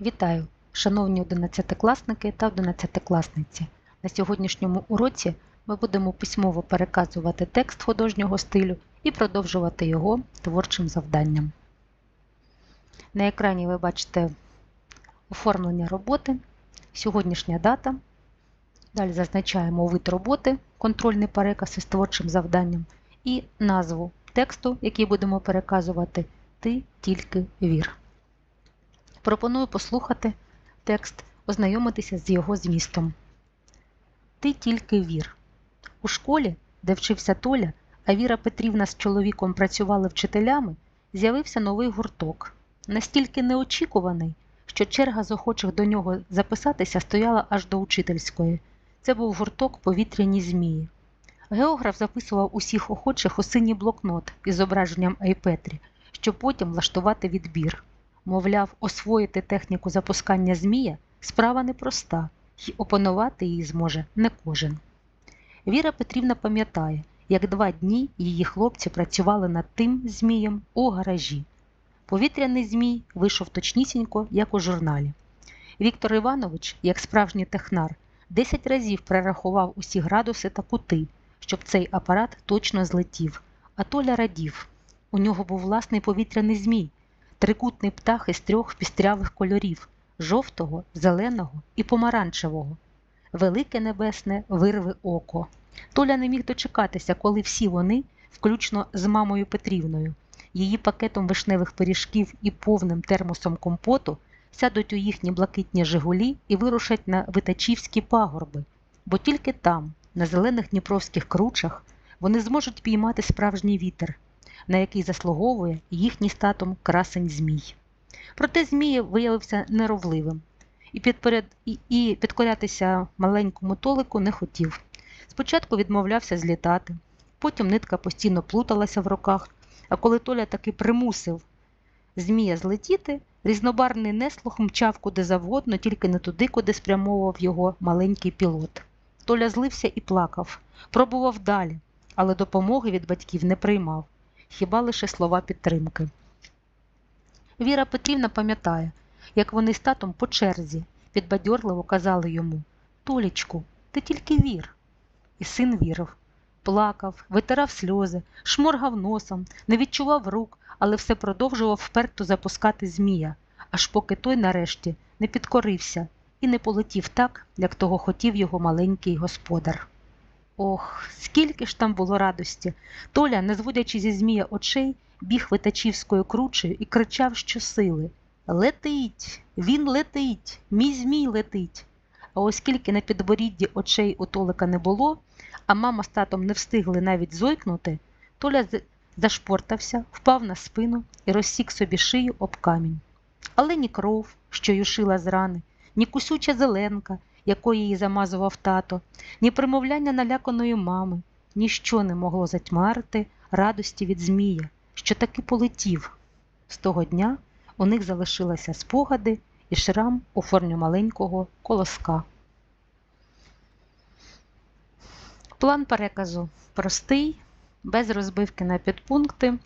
Вітаю, шановні одинадцятикласники та одинадцятикласниці. На сьогоднішньому уроці ми будемо письмово переказувати текст художнього стилю і продовжувати його творчим завданням. На екрані ви бачите оформлення роботи, сьогоднішня дата. Далі зазначаємо вид роботи, контрольний переказ із творчим завданням і назву тексту, який будемо переказувати Ти тільки вір. Пропоную послухати текст, ознайомитися з його змістом. Ти тільки вір. У школі, де вчився Толя, а Віра Петрівна з чоловіком працювали вчителями, з'явився новий гурток, настільки неочікуваний, що черга з охочих до нього записатися стояла аж до учительської. Це був гурток повітряні змії. Географ записував усіх охочих у синій блокнот із зображенням Айпетрі, щоб потім влаштувати відбір. Мовляв, освоїти техніку запускання змія справа непроста, і опанувати її зможе не кожен. Віра Петрівна пам'ятає, як два дні її хлопці працювали над тим змієм у гаражі. Повітряний змій вийшов точнісінько, як у журналі. Віктор Іванович, як справжній технар, 10 разів перерахував усі градуси та кути, щоб цей апарат точно злетів. А Толя радів. У нього був власний повітряний змій, трикутний птах із трьох пістрявих кольорів жовтого, зеленого і помаранчевого. Велике небесне вирве око. Толя не міг дочекатися, коли всі вони, включно з мамою Петрівною, її пакетом вишневих пиріжків і повним термосом компоту, сядуть у їхні блакитні Жигулі і вирушать на Витачівські пагорби, бо тільки там, на зелених дніпровських кручах, вони зможуть піймати справжній вітер, на який заслуговує їхній статом красень Змій. Проте Змій виявився неровливим і, підперед... і... і підкорятися маленькому толику не хотів. Спочатку відмовлявся злітати, потім нитка постійно плуталася в руках, а коли Толя таки примусив Змія злетіти, різнобарний неслух мчав куди завгодно, тільки не туди, куди спрямовував його маленький пілот. Толя злився і плакав, пробував далі, але допомоги від батьків не приймав, хіба лише слова підтримки. Віра Петрівна пам'ятає, як вони з татом по черзі підбадьорливо казали йому Толічку, ти тільки вір. І син вірив, плакав, витирав сльози, шморгав носом, не відчував рук, але все продовжував вперто запускати Змія, аж поки той нарешті не підкорився і не полетів так, як того хотів його маленький господар. Ох, скільки ж там було радості. Толя, не зводячи зі Змія очей, біг витачівською кручею і кричав щосили Летить, він летить, мій Змій летить. А оскільки на підборідді очей у Толика не було, а мама з татом не встигли навіть зойкнути, Толя зашпортався, впав на спину і розсік собі шию об камінь. Але ні кров, що юшила з рани, ні кусюча зеленка, якою її замазував тато, ні примовляння наляканої мами, ніщо не могло затьмарити радості від Змія, що таки полетів. З того дня у них залишилися спогади і шрам у формі маленького колоска. План переказу простий, без розбивки на підпункти.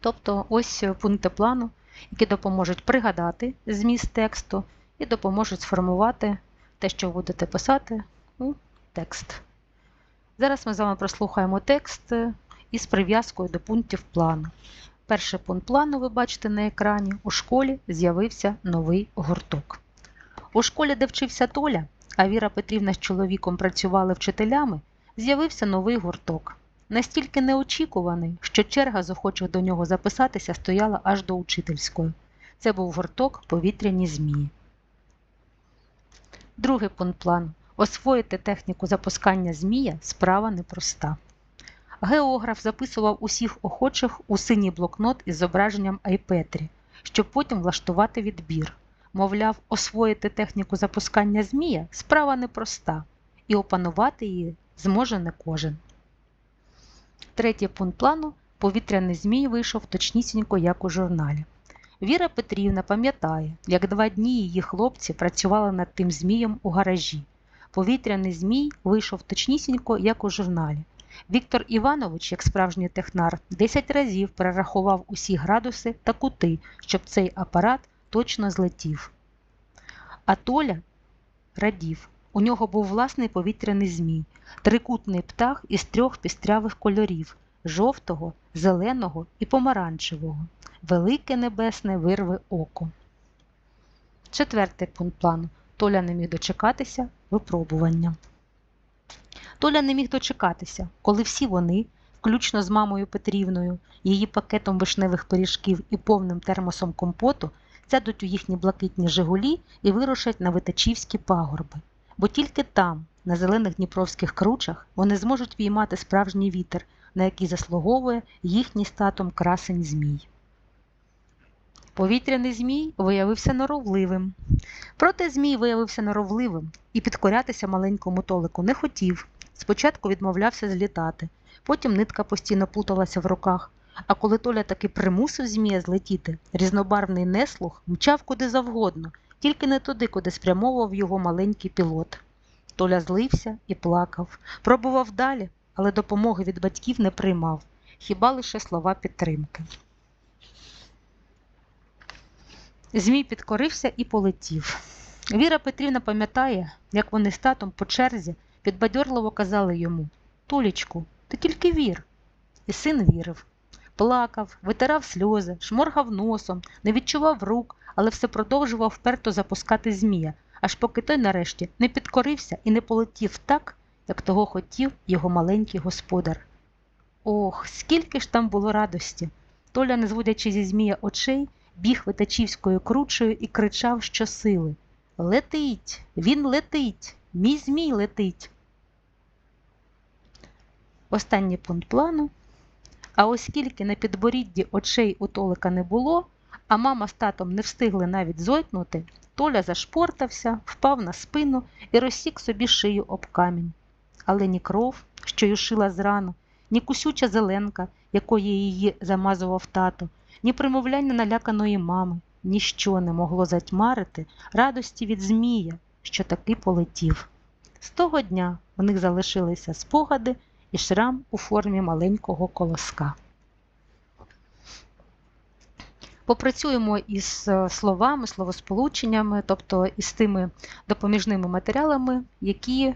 Тобто ось пункти плану, які допоможуть пригадати зміст тексту і допоможуть сформувати те, що будете писати у текст. Зараз ми з вами прослухаємо текст із прив'язкою до пунктів плану. Перший пункт плану ви бачите на екрані. У школі з'явився новий гурток. У школі, де вчився Толя, а Віра Петрівна з чоловіком працювали вчителями, з'явився новий гурток. Настільки неочікуваний, що черга з охочих до нього записатися стояла аж до учительської. Це був гурток повітряні змії. Другий пункт плану. Освоїти техніку запускання змія справа непроста. Географ записував усіх охочих у синій блокнот із зображенням Айпетрі, щоб потім влаштувати відбір. Мовляв, освоїти техніку запускання змія справа непроста, і опанувати її зможе не кожен. Третій пункт плану повітряний змій вийшов точнісінько, як у журналі. Віра Петрівна пам'ятає, як два дні її хлопці працювали над тим змієм у гаражі. Повітряний змій вийшов точнісінько, як у журналі. Віктор Іванович, як справжній технар, 10 разів перерахував усі градуси та кути, щоб цей апарат точно злетів. А Толя радів. У нього був власний повітряний змій, трикутний птах із трьох пістрявих кольорів жовтого, зеленого і помаранчевого. Велике небесне вирве око. Четвертий пункт плану. Толя не міг дочекатися випробування. Толя не міг дочекатися, коли всі вони, включно з мамою Петрівною, її пакетом вишневих пиріжків і повним термосом компоту, сядуть у їхні блакитні Жигулі і вирушать на витачівські пагорби. Бо тільки там, на зелених дніпровських кручах, вони зможуть піймати справжній вітер, на який заслуговує їхній статом красень змій. Повітряний змій виявився норовливим. Проте змій виявився норовливим і підкорятися маленькому толику не хотів. Спочатку відмовлявся злітати, потім нитка постійно плуталася в руках. А коли Толя таки примусив змія злетіти, різнобарвний неслух мчав куди завгодно, тільки не туди, куди спрямовував його маленький пілот. Толя злився і плакав, пробував далі, але допомоги від батьків не приймав, хіба лише слова підтримки. Змій підкорився і полетів. Віра Петрівна пам'ятає, як вони з татом по черзі підбадьорливо казали йому Толічку, ти тільки вір. І син вірив. Плакав, витирав сльози, шморгав носом, не відчував рук, але все продовжував вперто запускати змія, аж поки той нарешті не підкорився і не полетів так, як того хотів його маленький господар. Ох, скільки ж там було радості! Толя, не зводячи зі змія очей, біг витачівською кручею і кричав щосили Летить, він летить, мій змій летить. Останній пункт плану. А оскільки на підборідді очей у Толика не було, а мама з татом не встигли навіть зойкнути, Толя зашпортався, впав на спину і розсік собі шию об камінь. Але ні кров, що юшила зрану, ні кусюча зеленка, якою її замазував тато, ні примовляння наляканої мами, ніщо не могло затьмарити радості від Змія, що таки полетів. З того дня в них залишилися спогади і шрам у формі маленького колоска. Попрацюємо із е, словами, словосполученнями, тобто із тими допоміжними матеріалами, які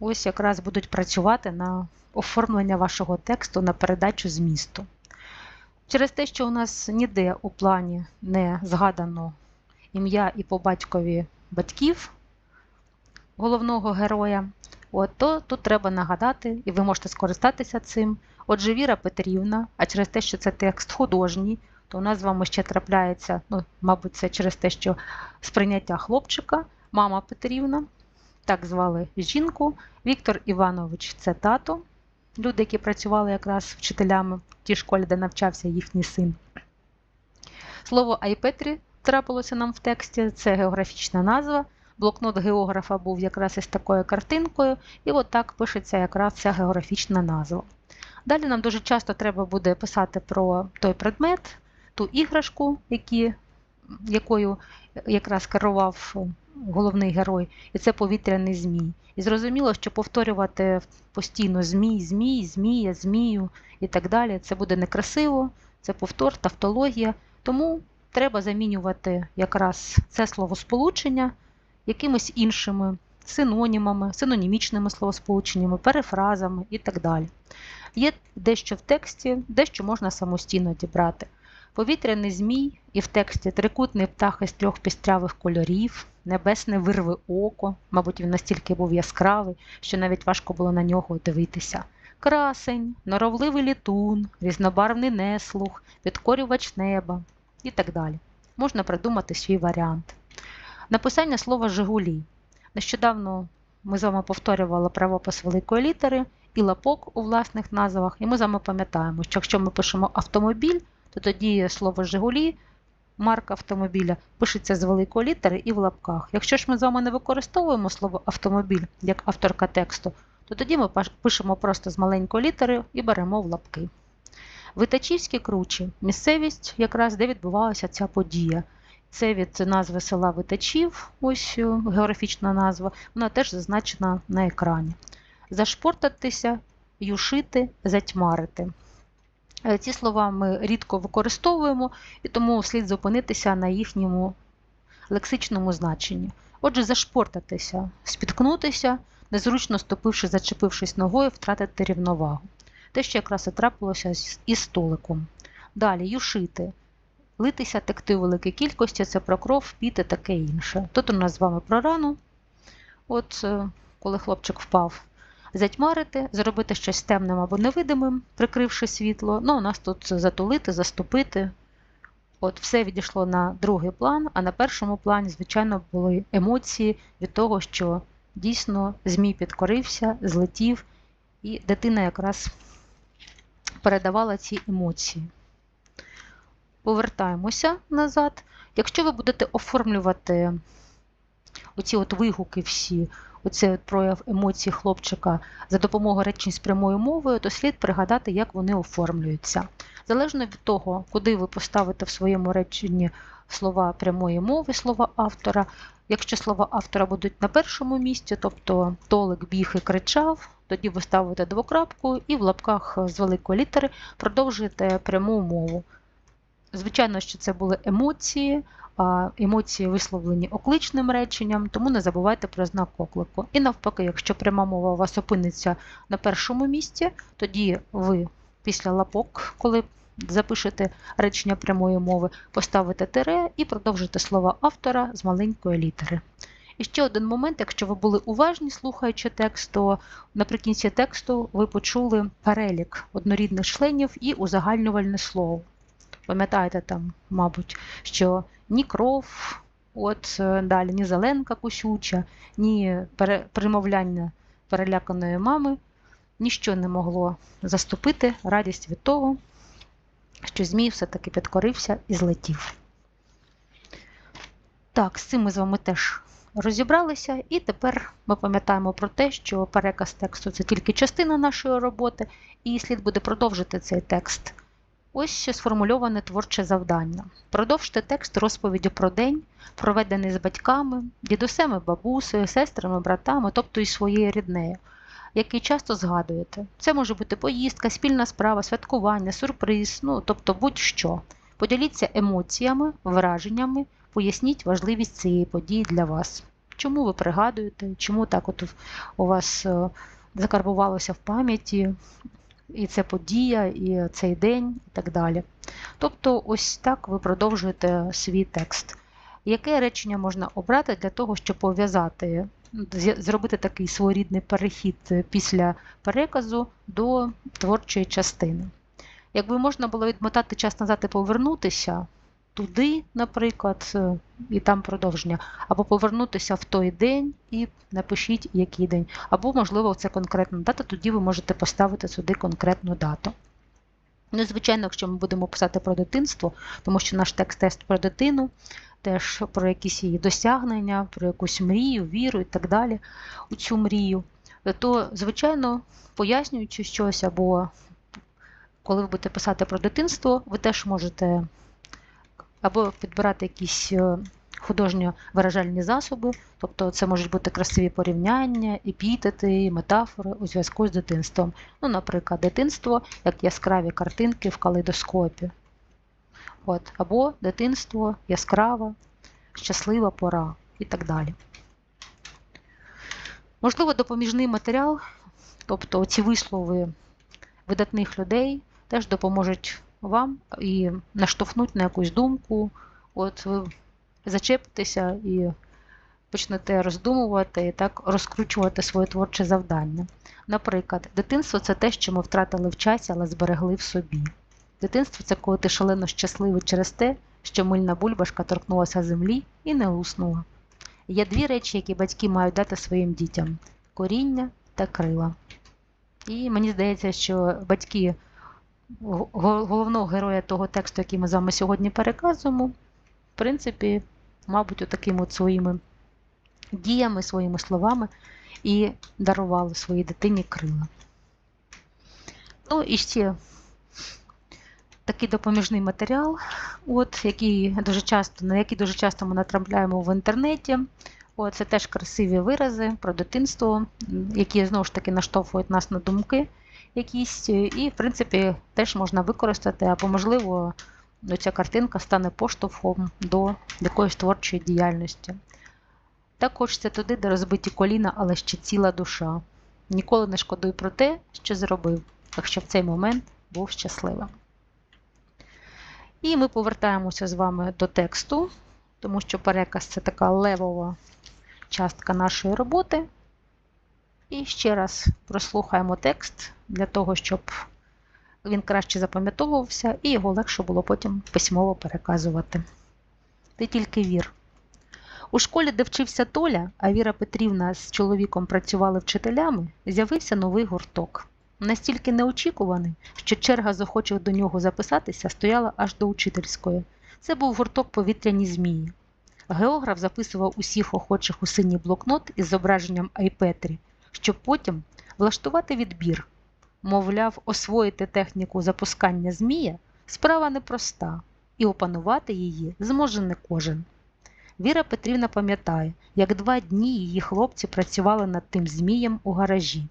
ось якраз будуть працювати на оформлення вашого тексту на передачу змісту. Через те, що у нас ніде у плані не згадано ім'я і по батькові батьків головного героя, от, то тут треба нагадати, і ви можете скористатися цим. Отже, Віра Петрівна, а через те, що це текст художній, то у нас з вами ще трапляється, ну, мабуть, це через те, що сприйняття хлопчика, мама Петрівна, так звали жінку, Віктор Іванович це тато, люди, які працювали якраз вчителями в тій школі, де навчався їхній син. Слово Айпетрі трапилося нам в тексті, це географічна назва. Блокнот географа був якраз із такою картинкою, і от так пишеться якраз ця географічна назва. Далі нам дуже часто треба буде писати про той предмет, ту іграшку, які, якою якраз керував головний герой, і це повітряний змій. І зрозуміло, що повторювати постійно змій, змій, змія, змію і так далі, це буде некрасиво, це повтор, тавтологія. Тому треба замінювати якраз це словосполучення якимись іншими синонімами, синонімічними словосполученнями, перефразами і так далі. Є дещо в тексті, дещо можна самостійно дібрати. Повітряний змій і в тексті трикутний птах із трьох пістрявих кольорів, небесне вирве око, мабуть, він настільки був яскравий, що навіть важко було на нього дивитися. Красень, норовливий літун, різнобарвний неслух, підкорювач неба і так далі. Можна придумати свій варіант. Написання слова Жигулі. Нещодавно ми з вами повторювали правопис великої літери і лапок у власних назвах, і ми з вами пам'ятаємо, що якщо ми пишемо автомобіль, то тоді слово Жигулі, марка автомобіля, пишеться з великої літери і в лапках. Якщо ж ми з вами не використовуємо слово автомобіль як авторка тексту, то тоді ми пишемо просто з маленької літери і беремо в лапки. Витачівські кручі місцевість, якраз де відбувалася ця подія. Це від назви села Витачів, ось географічна назва, вона теж зазначена на екрані. Зашпортатися, юшити, затьмарити. Е, ці слова ми рідко використовуємо, і тому слід зупинитися на їхньому лексичному значенні. Отже, зашпортатися, спіткнутися, незручно ступивши, зачепившись ногою, втратити рівновагу. Те, що якраз і трапилося із столиком. Далі юшити. Литися, текти у великій кількості це про кров, піт і таке інше. Тут у нас з вами про рану. От е, коли хлопчик впав, затьмарити, зробити щось темним або невидимим, прикривши світло. Ну, у нас тут затулити, заступити. От все відійшло на другий план, а на першому плані, звичайно, були емоції від того, що дійсно змій підкорився, злетів, і дитина якраз передавала ці емоції. Повертаємося назад. Якщо ви будете оформлювати оці от вигуки всі, оцей прояв емоцій хлопчика за допомогою речень з прямою мовою, то слід пригадати, як вони оформлюються. Залежно від того, куди ви поставите в своєму реченні слова прямої мови, слова автора. Якщо слова автора будуть на першому місці, тобто Толик біг і кричав, тоді ви ставите двокрапку і в лапках з великої літери продовжуєте пряму мову. Звичайно, що це були емоції, емоції висловлені окличним реченням, тому не забувайте про знак оклику. І навпаки, якщо пряма мова у вас опиниться на першому місці, тоді ви після лапок, коли запишете речення прямої мови, поставите тире і продовжите слова автора з маленької літери. І ще один момент, якщо ви були уважні, слухаючи текст, то наприкінці тексту ви почули перелік однорідних членів і узагальнювальне слово. Пам'ятаєте там, мабуть, що ні кров, от е, далі, ні зеленка кусюча, ні примовляння переляканої мами, ніщо не могло заступити радість від того, що Змій все-таки підкорився і злетів. Так, з цим ми з вами теж розібралися, і тепер ми пам'ятаємо про те, що переказ тексту це тільки частина нашої роботи, і слід буде продовжити цей текст. Ось ще сформульоване творче завдання. Продовжте текст розповіді про день, проведений з батьками, дідусем бабусею, сестрами, братами, тобто і своєю ріднею, який часто згадуєте. Це може бути поїздка, спільна справа, святкування, сюрприз, ну тобто будь-що. Поділіться емоціями, враженнями, поясніть важливість цієї події для вас. Чому ви пригадуєте, чому так от у вас е, закарбувалося в пам'яті, і це подія, і цей день, і так далі. Тобто, ось так ви продовжуєте свій текст. Яке речення можна обрати для того, щоб пов'язати, зробити такий своєрідний перехід після переказу до творчої частини? Якби можна було відмотати час назад і повернутися туди, наприклад, е, і там продовження, або повернутися в той день і напишіть, який день. Або, можливо, це конкретна дата, тоді ви можете поставити сюди конкретну дату. Ну, звичайно, якщо ми будемо писати про дитинство, тому що наш текст тест про дитину, теж про якісь її досягнення, про якусь мрію, віру і так далі у цю мрію, то, звичайно, пояснюючи щось, або коли ви будете писати про дитинство, ви теж можете або підбирати якісь е, художньо-виражальні засоби, тобто це можуть бути красиві порівняння, епітети, метафори у зв'язку з дитинством. Ну, наприклад, дитинство як яскраві картинки в калейдоскопі. От, або дитинство яскрава, щаслива пора і так далі. Можливо, допоміжний матеріал, тобто ці вислови видатних людей, теж допоможуть вам і наштовхнуть на якусь думку. От ви зачепитеся і почнете роздумувати і так розкручувати своє творче завдання. Наприклад, дитинство це те, що ми втратили в часі, але зберегли в собі. Дитинство це коли ти шалено щасливий через те, що мильна бульбашка торкнулася землі і не луснула. Є дві речі, які батьки мають дати своїм дітям: коріння та крила. І мені здається, що батьки головного героя того тексту, який ми з вами сьогодні переказуємо, в принципі, мабуть, такими от своїми діями, своїми словами і дарували своїй дитині крила. Ну і ще такий допоміжний матеріал, от, який дуже часто, на який дуже часто ми натрапляємо в інтернеті. От, це теж красиві вирази про дитинство, які знову ж таки наштовхують нас на думки якісь, і, в принципі, теж можна використати, або, можливо, ця картинка стане поштовхом до якоїсь творчої діяльності. Так хочеться туди, де розбиті коліна, але ще ціла душа. Ніколи не шкодуй про те, що зробив, якщо в цей момент був щасливим. І ми повертаємося з вами до тексту, тому що переказ це така левова частка нашої роботи. І ще раз прослухаємо текст для того, щоб він краще запам'ятовувався і його легше було потім письмово переказувати. Ти тільки вір. У школі, де вчився Толя, а Віра Петрівна з чоловіком працювали вчителями, з'явився новий гурток. Настільки неочікуваний, що черга з охочих до нього записатися стояла аж до учительської. Це був гурток повітряні змії. Географ записував усіх охочих у синій блокнот із зображенням Айпетрі, щоб потім влаштувати відбір. Мовляв, освоїти техніку запускання змія справа непроста, і опанувати її зможе не кожен. Віра Петрівна пам'ятає, як два дні її хлопці працювали над тим змієм у гаражі.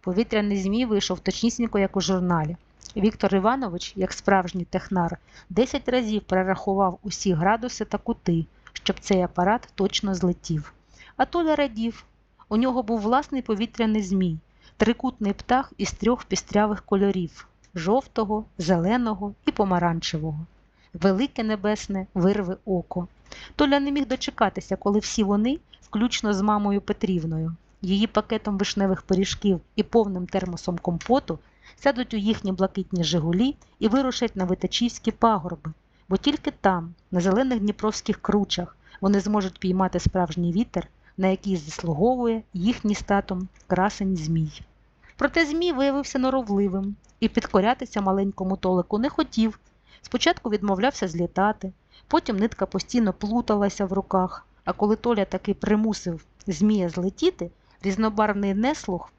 Повітряний змій вийшов точнісінько, як у журналі. Віктор Іванович, як справжній технар, 10 разів перерахував усі градуси та кути, щоб цей апарат точно злетів. А Толя радів. У нього був власний повітряний змій, трикутний птах із трьох пістрявих кольорів жовтого, зеленого і помаранчевого. Велике небесне вирве око. Толя не міг дочекатися, коли всі вони, включно з мамою Петрівною, її пакетом вишневих пиріжків і повним термосом компоту, сядуть у їхні блакитні Жигулі і вирушать на витачівські пагорби, бо тільки там, на зелених дніпровських кручах, вони зможуть піймати справжній вітер, на який заслуговує їхній статом красень Змій. Проте Змій виявився норовливим і підкорятися маленькому толику не хотів. Спочатку відмовлявся злітати, потім нитка постійно плуталася в руках, а коли Толя таки примусив Змія злетіти, різнобарвний неслух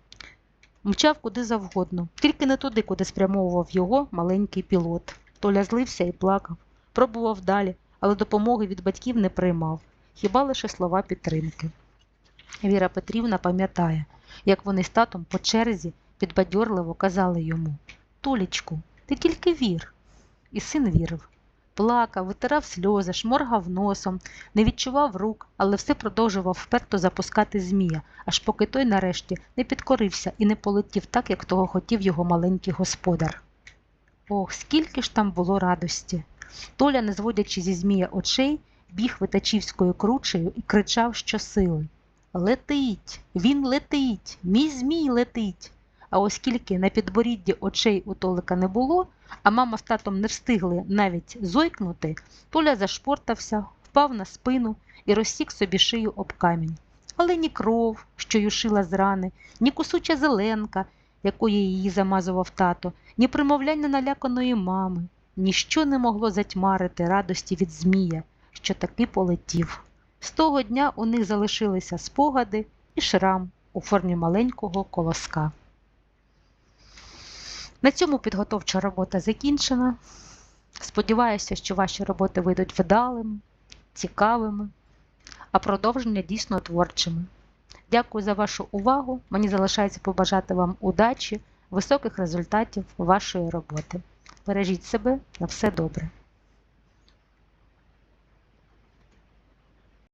мчав куди завгодно, тільки не туди, куди спрямовував його маленький пілот. Толя злився і плакав, пробував далі, але допомоги від батьків не приймав, хіба лише слова підтримки. Віра Петрівна пам'ятає, як вони з татом по черзі підбадьорливо казали йому Толічку, ти тільки вір. І син вірив. Плакав, витирав сльози, шморгав носом, не відчував рук, але все продовжував вперто запускати змія, аж поки той нарешті не підкорився і не полетів так, як того хотів його маленький господар. Ох, скільки ж там було радості! Толя, не зводячи зі змія очей, біг витачівською кручею і кричав щосили Летить, він летить, мій змій летить. А оскільки на підборідді очей у Толика не було, а мама з татом не встигли навіть зойкнути, Толя зашпортався, впав на спину і розсік собі шию об камінь. Але ні кров, що юшила з рани, ні кусуча зеленка, якою її замазував тато, ні примовляння наляканої мами, ніщо не могло затьмарити радості від Змія, що таки полетів. З того дня у них залишилися спогади і шрам у формі маленького колоска. На цьому підготовча робота закінчена. Сподіваюся, що ваші роботи вийдуть вдалими, цікавими, а продовження дійсно творчими. Дякую за вашу увагу. Мені залишається побажати вам удачі, високих результатів вашої роботи. Бережіть себе на все добре.